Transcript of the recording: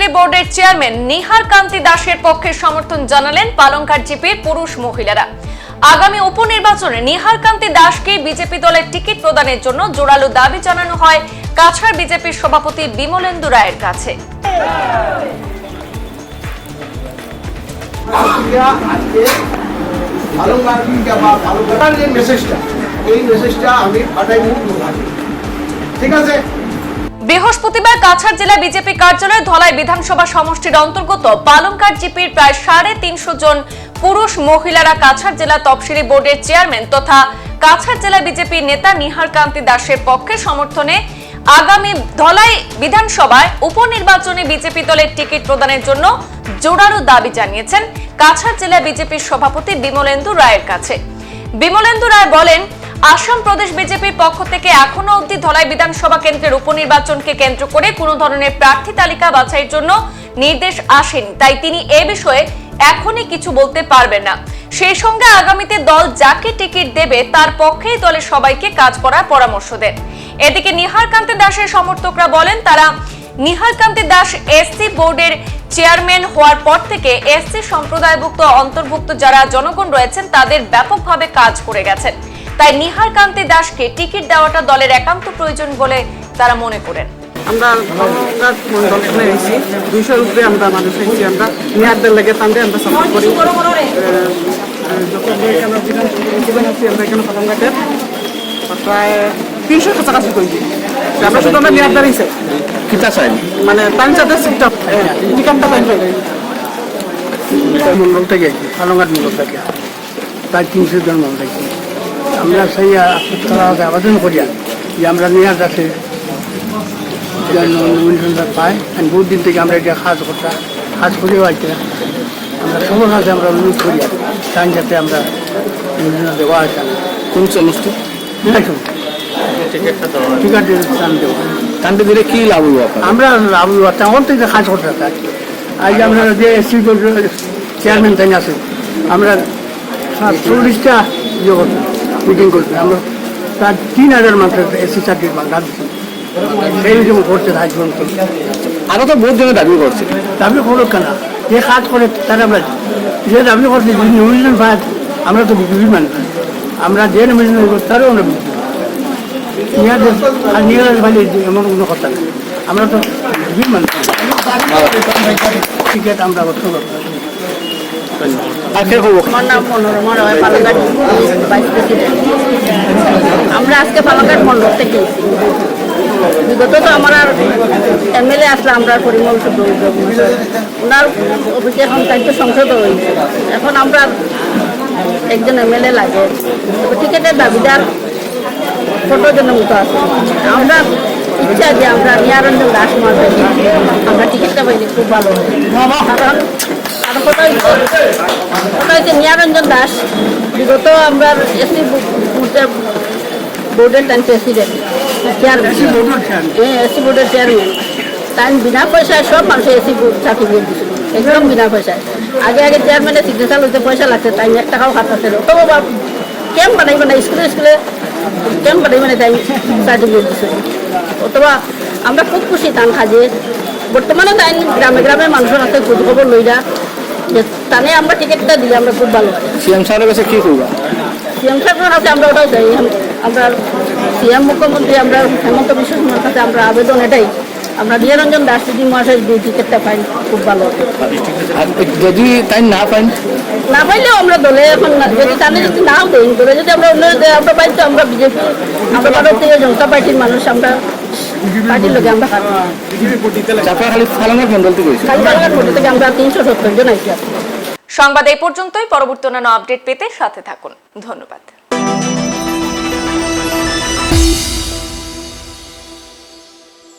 তপশিলি বোর্ডের চেয়ারম্যান নিহার কান্তি দাসের পক্ষে সমর্থন জানালেন পালংকার জিপির পুরুষ মহিলারা। আগামী উপনির্বাচনে নিহার কান্তি দাসকে বিজেপি দলের টিকিট প্রদানের জন্য জোরালো দাবি জানানো হয় কাছাড় বিজেপির সভাপতি বিমলেন্দু রায়ের কাছে। ঠিক আছে? বৃহস্পতিবার কাছাড় জেলা বিজেপি কার্যালয়ে ধলাই বিধানসভা সমষ্টির অন্তর্গত পালংকার জিপির প্রায় সাড়ে তিনশো জন পুরুষ মহিলারা কাছাড় জেলা তফসিলি বোর্ডের চেয়ারম্যান তথা কাছাড় জেলা বিজেপি নেতা নিহার কান্তি দাসের পক্ষে সমর্থনে আগামী ধলাই বিধানসভায় উপনির্বাচনে বিজেপি দলের টিকিট প্রদানের জন্য জোরালো দাবি জানিয়েছেন কাছাড় জেলা বিজেপির সভাপতি বিমলেন্দু রায়ের কাছে। বিমলেন্দু রায় বলেন আসাম প্রদেশ বিজেপির পক্ষ থেকে এখনও অবধি ধলাই বিধানসভা কেন্দ্রের উপনির্বাচনকে কেন্দ্র করে কোনো ধরনের প্রার্থী তালিকা বাছাইয়ের জন্য নির্দেশ আসেনি। তাই তিনি এ বিষয়ে এখনই কিছু বলতে পারবেন না। সেই সঙ্গে আগামীতে দল যাকে টিকিট দেবে তার পক্ষেই দলের সবাইকে কাজ করার পরামর্শ দেন। এদিকে নিহার কান্তি দাসের সমর্থকরা বলেন, তারা নিহার কান্তি দাস এসসি বোর্ডের চেয়ারম্যান হওয়ার পর থেকে এসসি সম্প্রদায়ভুক্ত অন্তর্ভুক্ত যারা জনগণ রয়েছেন, তাদের ব্যাপকভাবে কাজ করে গেছেন। তাই নিহার কান্তি দাসকে টিকিট দেওয়াটা দলের একান্ত প্রয়োজন বলে তারা মনে করেন। আমরা দুইশোর উপরে মানুষ লেগে তান্ডে সাপোর্ট করি। এখানে প্রায় তিনশো কাছাকাছি করেছি। আমরা শুধু আমরা নিয়ার দাঁড়িয়েছে কিতা চাই? মানে পাঞ্চায়েতের সিটটা টিকানটা পাইন মন্ডল থেকে? আলঙ্গাট মন্ডল থেকে। প্রায় তিনশো জন মন্ডল থেকে। আমরা সেই আপনারা আবেদন করিয়া যে আমরা নিয়ে যাতে নমিনেশনটা পাই আর বহুত দিন থেকে আমরা এটা কাজ করতাম কাজ করেও আছে আমরা সবার কাছে আমরা অনুরোধ করি তাই যাতে আমরা দেওয়া আছে কোন দিলে কি লাভ হইব আমরা লাভ থেকে কাজ করতে থাকি আজ আমরা যে এসি চেয়ারম্যান তাই আছে আমরা চল্লিশটা ইয়ে করতাম। মিটিং করতাম আমরা তার তিন হাজার মানুষ এসি চাকরির দিচ্ছি। সেই রকম করতে পর্যন্ত আরও তো বহুত জনে দাবি করছে। দাবি করো কেন? যে কাজ করে তারা আমরা যে দাবি করছি নমিনেশন পাই আমরা তো বিক্রি মানুষ আমরা যে নমিনেশন করব তারও আমরা নিয়াদের আর নিয়াদের ভাই এমন কোনো কথা নেই আমরা তো টিকিট আমরা করতে আমার আজকে পালঘাট মণ্ডল থেকে বিগত তো আমার আর এমএলএ আসলে আমরা পরিমল ওনার অফিসে এখন দায়িত্ব সংসদ হয়েছে। এখন আমরা একজন এমএলএ লাগে। টিকিটের দাবিদার জনের মতো আছে। আমরা ইচ্ছা যে আমরা নিয়ারঞ্জন দাস মারবে আমরা টিকিটটা পাইলে খুব ভালো কারণ আর হচ্ছে নিয়ারঞ্জন দাস বিগত আমরা এসি বোর্ডের টাইম প্রেসিডেন্ট চেয়ারম্যান এসি বোর্ডের চেয়ারম্যান তাই বিনা পয়সায় সব মানুষের এসি সার্টিফিকেট দিছিল একদম বিনা পয়সায়। আগে আগে চেয়ারম্যানের সিগনেচার লইতে পয়সা লাগছে তাই এক টাকাও হাত আছে তো বাবা কেম বানাইবে না? স্কুলে স্কুলে কেম বানাইবে না তাই সার্টিফিকেট দিছে? অথবা আমরা খুব খুশি তান খাজে বর্তমানে তাই গ্রামে গ্রামে মানুষের হাতে খোঁজ খবর লইরা তানে আমরা টিকিটটা দিলে আমরা খুব ভালো সিএম সাহেবের কাছে কি করবা? সিএম সাহেবের কাছে আমরা ওটাও চাই আমরা সিএম মুখ্যমন্ত্রী আমরা হেমন্ত বিশ্ব শর্মার কাছে আমরা আবেদন এটাই। আমরা নিরঞ্জন দাস যদি মহাশয় যে টিকিটটা পাই খুব ভালো যদি তাই না পাইন না পাইলেও আমরা দলে এখন যদি তাহলে যদি নাও দেই দলে যদি আমরা অন্য আমরা পাই তো আমরা বিজেপি আমরা ভারতীয় জনতা পার্টির মানুষ আমরা পার্টির লোকে আমরা খালি ফালানোর মন্ডল থেকে হয়েছে কালীবাগান থেকে আমরা তিনশো সত্তর জন আইসি সংবাদ এই পর্যন্তই পরবর্তী অন্যান্য আপডেট পেতে সাথে থাকুন। ধন্যবাদ।